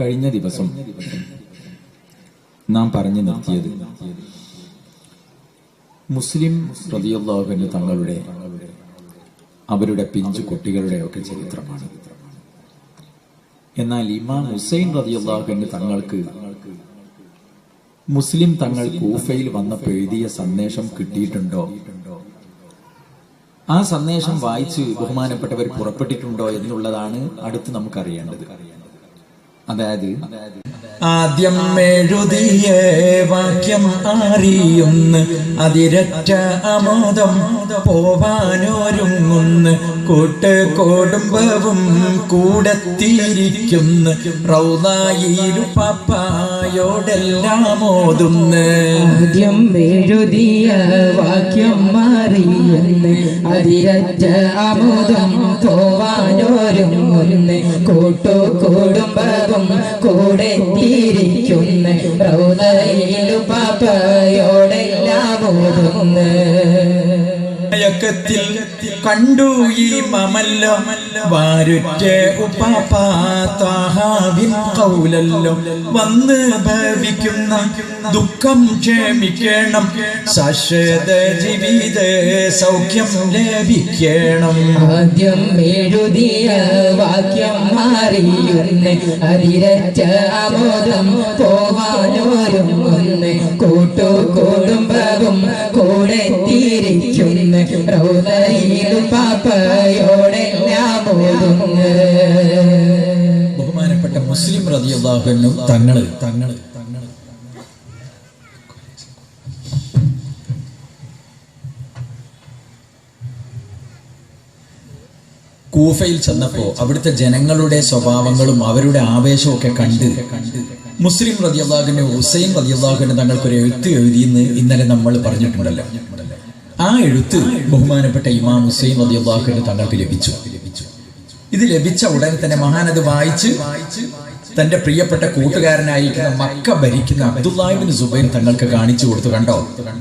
കഴിഞ്ഞ ദിവസം നാം പറഞ്ഞു നിർത്തിയത് മുസ്ലിം പ്രതിയുള്ളവന് തങ്ങളുടെ അവരുടെ പിഞ്ചു കുട്ടികളുടെ ഒക്കെ ചരിത്രമാണ്. എന്നാൽ ഇമാം ഹുസൈൻ റതിയുള്ളാഹുവിന് തങ്ങൾക്ക് മുസ്ലിം തങ്ങൾ കൂഫയിൽ വന്നപ്പോൾ എഴുതിയ സന്ദേശം കിട്ടിയിട്ടുണ്ടോ? ആ സന്ദേശം വായിച്ച് ബഹുമാനപ്പെട്ടവർ പുറപ്പെട്ടിട്ടുണ്ടോ എന്നുള്ളതാണ് അടുത്ത് നമുക്കറിയേണ്ടത്. അതായത് ആദ്യം എഴുതിയ വാക്യം അറിയുന്ന് അതിരറ്റ അമോദം പോവാനൊരുങ്ങുന്ന് കൂട്ട് കുടുംബവും റൗതായിരു റൗലായിരു പപ്പായോടെല്ലാം ഓതുന്ന് ആദ്യം വാക്യം മാറിയെന്ന് അതിരറ്റ അമുദം പോവാനൊരുങ്ങുന്ന് കൂട്ടു കുടുംബവും കൂടെ തിരിക്കുന്ന. റൗലയിലു പാപ്പയോടെല്ലാം ഓതുന്ന് മയക്കത്തിൽ കണ്ടു ഈ മമല്ലോ. വാരുറ്റ ഉപ്പാപ്പാഹാവിൻ കൗലല്ലോ. വന്ന് ഭവിക്കുന്ന ദുഃഖം ക്ഷമിക്കണം. ശാശ്വത ജീവിത സൗഖ്യം ലഭിക്കണം. ആദ്യം എഴുതിയ വാക്യം മാറിയുന്ന് അതിരറ്റ അമോദം പോവാനോരും കൂട്ടു കുടുംബവും കൂടെ തിരിക്കുന്ന ബഹുമാനപ്പെട്ട മുസ്ലിം റതിയുള്ളാഹുവിനും തങ്ങൾ തങ്ങൾ കൂഫയിൽ ചെന്നപ്പോ അവിടുത്തെ ജനങ്ങളുടെ സ്വഭാവങ്ങളും അവരുടെ ആവേശവും ഒക്കെ കണ്ട് മുസ്ലിം റതിയല്ലാഹുവിന് ഹുസൈൻ റതിയല്ലാഹുവിന് തങ്ങൾക്കൊരു എഴുത്ത് എഴുതിയെന്ന് ഇന്നലെ നമ്മൾ പറഞ്ഞിട്ടുണ്ടല്ലോ ആ എഴുത്ത് ബഹുമാനപ്പെട്ട ഇമാം ഹുസൈൻ റതിയല്ലാഹുവിന് തങ്ങൾക്ക് ലഭിച്ചു. ഇത് ലഭിച്ച ഉടൻ തന്നെ മഹാനത് വായിച്ച് തന്റെ പ്രിയപ്പെട്ട കൂട്ടുകാരനായിരിക്കുന്ന മക്ക ഭരിക്കുന്ന അബ്ദുല്ലാഹിബിൻ സുബൈൻ തങ്ങൾക്ക് കാണിച്ചു കൊടുത്തു. കണ്ടോ?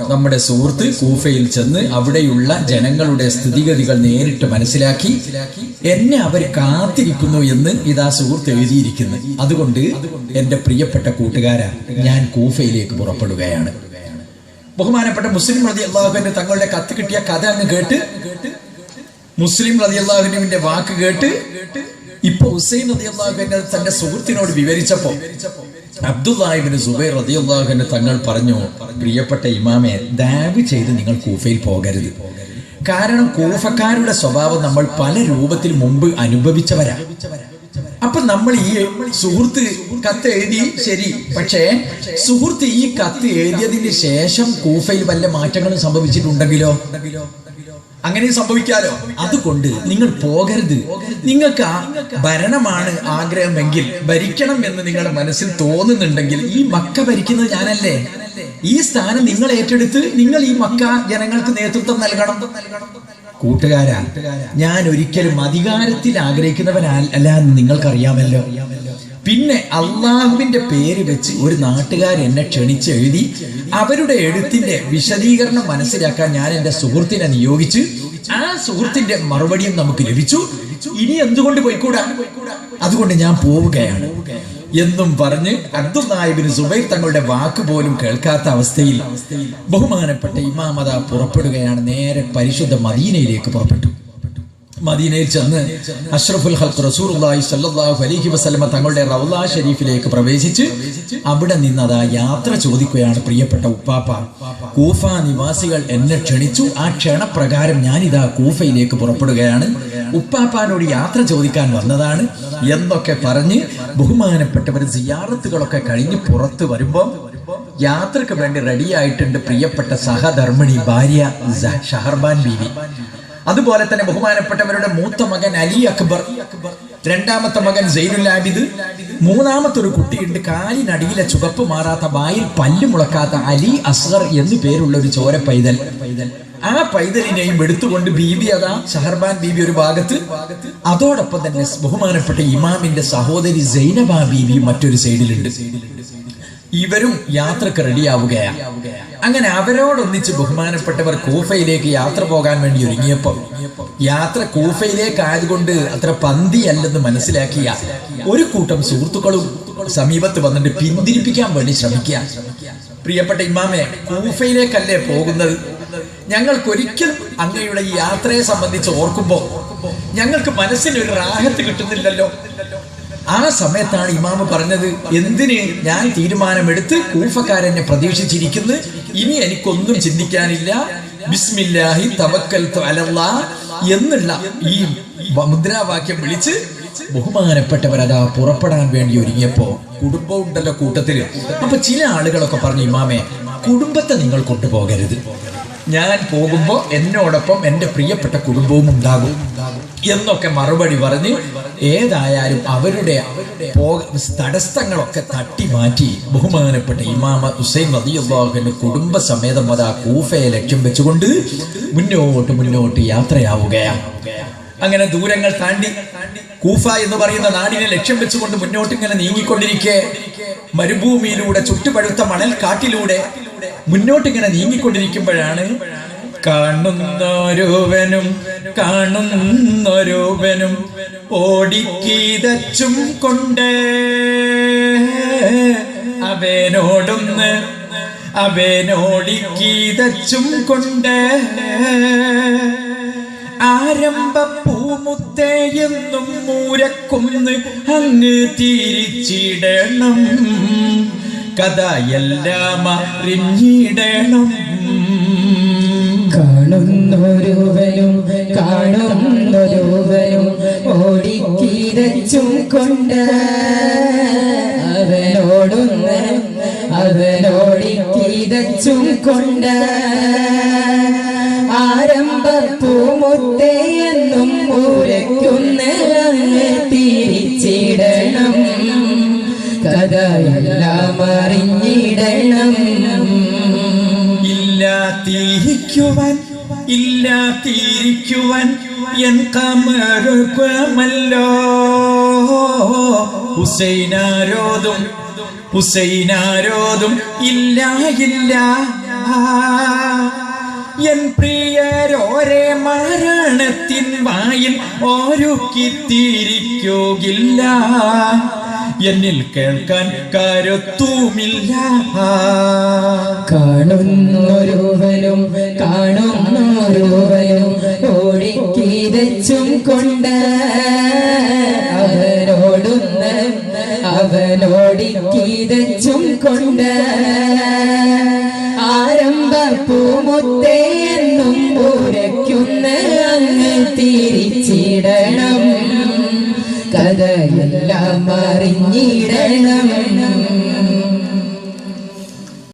നമ്മുടെ സുഹൃത്ത് കൂഫയിൽ ചെന്ന് അവിടെയുള്ള ജനങ്ങളുടെ സ്ഥിതിഗതികൾ നേരിട്ട് മനസ്സിലാക്കി എന്നെ അവർ കാത്തിരിക്കുന്നു എന്ന് ഇതാ സുഹൃത്ത് എഴുതിയിരിക്കുന്നു. അതുകൊണ്ട് എന്റെ പ്രിയപ്പെട്ട കൂട്ടുകാരാ ഞാൻ കൂഫയിലേക്ക് പുറപ്പെടുകയാണ്. ബഹുമാനപ്പെട്ട മുസ്ലിം റതി അള്ളാഹുവിന്റെ തങ്ങളുടെ കത്ത് കിട്ടിയ കഥ അങ്ങ് കേട്ട് മുസ്ലിം റതി അള്ളാഹുവിന്റെ വാക്ക് കേട്ട് ഇപ്പൊ ഹുസൈൻ റതി അള്ളാഹുവിന്റെ തന്റെ സുഹൃത്തിനോട് വിവരിച്ചപ്പോ അബ്ദുല്ലാഹിബിന് സുബൈർ അള്ളാഹുവിന്റെ തങ്ങൾ പറഞ്ഞു പ്രിയപ്പെട്ട ഇമാമെ ദാവ് ചെയ്ത് നിങ്ങൾ കൂഫയിൽ പോകരുത്. കാരണം കൂഫക്കാരുടെ സ്വഭാവം നമ്മൾ പല രൂപത്തിൽ മുമ്പ് അനുഭവിച്ചവരാ. അപ്പൊ നമ്മൾ ഈ സുഹൃത്ത് കത്ത് എഴുതി ശരി. പക്ഷേ സുഹൃത്ത് ഈ കത്ത് എഴുതിയതിന് ശേഷം കൂഫയിൽ വല്ല മാറ്റങ്ങളും സംഭവിച്ചിട്ടുണ്ടെങ്കിലോ? അങ്ങനെ സംഭവിക്കാലോ? അതുകൊണ്ട് നിങ്ങൾ പോകരുത്. നിങ്ങൾക്ക് ആ ഭരണമാണ് ആഗ്രഹമെങ്കിൽ ഭരിക്കണം എന്ന് നിങ്ങളുടെ മനസ്സിൽ തോന്നുന്നുണ്ടെങ്കിൽ ഈ മക്ക ഭരിക്കുന്നത് ഞാനല്ലേ? ഈ സ്ഥാനം നിങ്ങൾ ഏറ്റെടുത്ത് നിങ്ങൾ ഈ മക്ക ജനങ്ങൾക്ക് നേതൃത്വം നൽകണം. കൂട്ടുകാരാ ഞാൻ ഒരിക്കലും അധികാരത്തിൽ ആഗ്രഹിക്കുന്നവനല്ല അല്ല എന്ന് നിങ്ങൾക്കറിയാമല്ലോ. പിന്നെ അള്ളാഹുവിന്റെ പേര് വെച്ച് ഒരു നാട്ടുകാർ എന്നെ ക്ഷണിച്ച് എഴുതി അവരുടെ എഴുത്തിന്റെ വിശദീകരണം മനസ്സിലാക്കാൻ ഞാൻ എന്റെ സുഹൃത്തിനെ നിയോഗിച്ച് ആ സുഹൃത്തിന്റെ മറുപടിയും നമുക്ക് ലഭിച്ചു. ഇനി എന്തുകൊണ്ട് പോയിക്കൂടാ? അതുകൊണ്ട് ഞാൻ പോവുകയാണ്. എന്നും പറഞ്ഞ് അബ്ദുൽ നായിബിന് സുബൈർ തങ്ങളുടെ വാക്ക് പോലും കേൾക്കാത്ത അവസ്ഥയിൽ ബഹുമാനപ്പെട്ട ഇമാമത പുറപ്പെടുകയാണ്. നേരെ പരിശുദ്ധ മദീനയിലേക്ക് പുറപ്പെട്ടു. മദീനയിൽ ചെന്ന് അഷ്റഫുൽ ഹൽക്ക് റസൂർലായി സല്ലാഹു അലൈഹി വസല്ലമ തങ്ങളുടെ റൗല ഷരീഫിലേക്ക് പ്രവേശിച്ച് അവിടെ നിന്നതാ യാത്ര ചോദിക്കുകയാണ് പ്രിയപ്പെട്ട ഉപ്പാപ്പ. കൂഫ നിവാസികൾ എന്നെ ക്ഷണിച്ചു. ആ ക്ഷണപ്രകാരം ഞാനിതാ കൂഫയിലേക്ക് പുറപ്പെടുകയാണ്. ഉപ്പാപ്പാനോട് യാത്ര ചോദിക്കാൻ വന്നതാണ്. എന്നൊക്കെ പറഞ്ഞ് ബഹുമാനപ്പെട്ടവർ സിയാറത്തുകളൊക്കെ കഴിഞ്ഞ് പുറത്തു വരുമ്പോൾ യാത്രയ്ക്ക് വേണ്ടി റെഡിയായിട്ടുണ്ട് പ്രിയപ്പെട്ട സഹധർമ്മിണി ഭാര്യ ഷഹർബാൻ ബീവി. അതുപോലെ തന്നെ ബഹുമാനപ്പെട്ടവരുടെ മൂത്ത മകൻ അലി അക്ബർ രണ്ടാമത്തെ മകൻ സൈനുൽ ആബിദ് മൂന്നാമത്തെ ഒരു കുട്ടിയുണ്ട്. കാലിനടിയിലെ ചുവപ്പ് മാറാത്ത വായിൽ പല്ല് മുളക്കാത്ത അലി അസ്ഹർ എന്നു പേരുള്ള ഒരു ചോര പൈതൽ. ആ പൈതലിനെയും എടുത്തുകൊണ്ട് ബീബി അതാ ഷഹർബാൻ ബീബി ഒരു ഭാഗത്ത്. അതോടൊപ്പം തന്നെ ബഹുമാനപ്പെട്ട ഇമാമിന്റെ സഹോദരി സൈനബ ബീബി മറ്റൊരു സൈഡിലുണ്ട്. ഇവരും യാത്രയ്ക്ക് റെഡിയാവുകയാണ്. അങ്ങനെ അവരോടൊന്നിച്ച് ബഹുമാനപ്പെട്ടവർ കൂഫയിലേക്ക് യാത്ര പോകാൻ വേണ്ടി ഒരുങ്ങിയപ്പോൾ യാത്ര കൂഫയിലേക്ക് ആയതുകൊണ്ട് അത്ര പന്തിയല്ലെന്ന് മനസ്സിലാക്കിയ ഒരു കൂട്ടം സുഹൃത്തുക്കളും സമീപത്ത് വന്നിട്ട് പിന്തിരിപ്പിക്കാൻ വേണ്ടി ശ്രമിക്കുക പ്രിയപ്പെട്ട ഇമാമെ കൂഫയിലേക്കല്ലേ പോകുന്നത്? ഞങ്ങൾക്കൊരിക്കലും അങ്ങയുടെ ഈ യാത്രയെ സംബന്ധിച്ച് ഓർക്കുമ്പോൾ ഞങ്ങൾക്ക് മനസ്സിനൊരു റാഹത്ത് കിട്ടുന്നില്ലല്ലോ. ആ സമയത്താണ് ഇമാമ് പറഞ്ഞത് എന്തിന് ഞാൻ തീരുമാനമെടുത്ത് കൂഫക്കാരനെ പ്രതീക്ഷിച്ചിരിക്കുന്നു? ഇനി എനിക്കൊന്നും ചിന്തിക്കാനില്ല. ബിസ്മില്ലാഹി തവക്കൽ അലല്ലാ എന്നുള്ള ഈ മുദ്രാവാക്യം വിളിച്ച് ബഹുമാനപ്പെട്ടവരതാ പുറപ്പെടാൻ വേണ്ടി ഒരുങ്ങിയപ്പോ കുടുംബം ഉണ്ടല്ലോ കൂട്ടത്തിൽ. അപ്പൊ ചില ആളുകളൊക്കെ പറഞ്ഞു ഇമാമേ കുടുംബത്തെ നിങ്ങൾ കൊണ്ടുപോകരുത്. ഞാൻ പോകുമ്പോ എന്നോടൊപ്പം എന്റെ പ്രിയപ്പെട്ട കുടുംബവും ഉണ്ടാകും എന്നൊക്കെ മറുപടി പറഞ്ഞ് ഏതായാലും അവരുടെ തടസ്സങ്ങളൊക്കെ തട്ടി മാറ്റി ബഹുമാനപ്പെട്ട ഇമാമ ഹുസൈൻ റളിയല്ലാഹുവിന്റെ കുടുംബസമേതം ആ കൂഫയെ ലക്ഷ്യം വെച്ചുകൊണ്ട് മുന്നോട്ട് മുന്നോട്ട് യാത്രയാവുകയാണ്. അങ്ങനെ ദൂരങ്ങൾ താണ്ടി കൂഫ എന്ന് പറയുന്ന നാടിനെ ലക്ഷ്യം വെച്ചുകൊണ്ട് മുന്നോട്ട് ഇങ്ങനെ നീങ്ങിക്കൊണ്ടിരിക്കെ മരുഭൂമിയിലൂടെ ചുട്ടുപഴുത്ത മണൽ കാട്ടിലൂടെ മുന്നോട്ട് ഇങ്ങനെ നീങ്ങിക്കൊണ്ടിരിക്കുമ്പോഴാണ് കാണുന്നൊരുവനും കാണുന്നൊരുവനും ഓടിക്കീതച്ചും കൊണ്ട്. അവനോടൊന്ന് അവനോടിക്കീതച്ചും കൊണ്ട്. ആരംഭ പൂമുത്തേയെന്നും മൂരക്കുന്ന് അങ്ങ് തിരിച്ചിടണം. കഥയെല്ലാം അറിഞ്ഞിടണം. കാണുന്നൊരുവനും കാണുന്നൊരുവനും ഓടിക്കിരച്ചും കൊണ്ട് അവനോടുന്ന അവനോടിക്കിരച്ചും കൊണ്ട് ആരംഭ എന്നും ഊരയ്ക്കുന്ന തിരിച്ചിടണം. കഥയെല്ലാം അറിഞ്ഞിടണം. ഇല്ലാത്തിരിക്കുവാൻ ഇല്ലാത്തിരിക്കുവാൻ എൻ കമറുമല്ലോ ഹുസൈനാരോതും ഹുസൈനാരോതും ഇല്ല ഇല്ല എൻ പ്രിയരോരെ മരണത്തിൻ വായിൽ ഓരുക്കിത്തിരിക്കുകയില്ല എന്നിൽ കേൾക്കാൻ കരുത്തുമില്ല. കാണുന്നൊരുവനും കാണുന്നൊരുവനും ഓടിക്കിതച്ചും കൊണ്ട് അവനോടൊന്ന് അവനോടിക്കിതച്ചും കൊണ്ട് ആരംഭ പൂമുത്തേയെന്നും ഉരയ്ക്കുന്ന അങ്ങ് തിരിച്ചിടണം. കഥയെല്ലാം അറിഞ്ഞിടണം.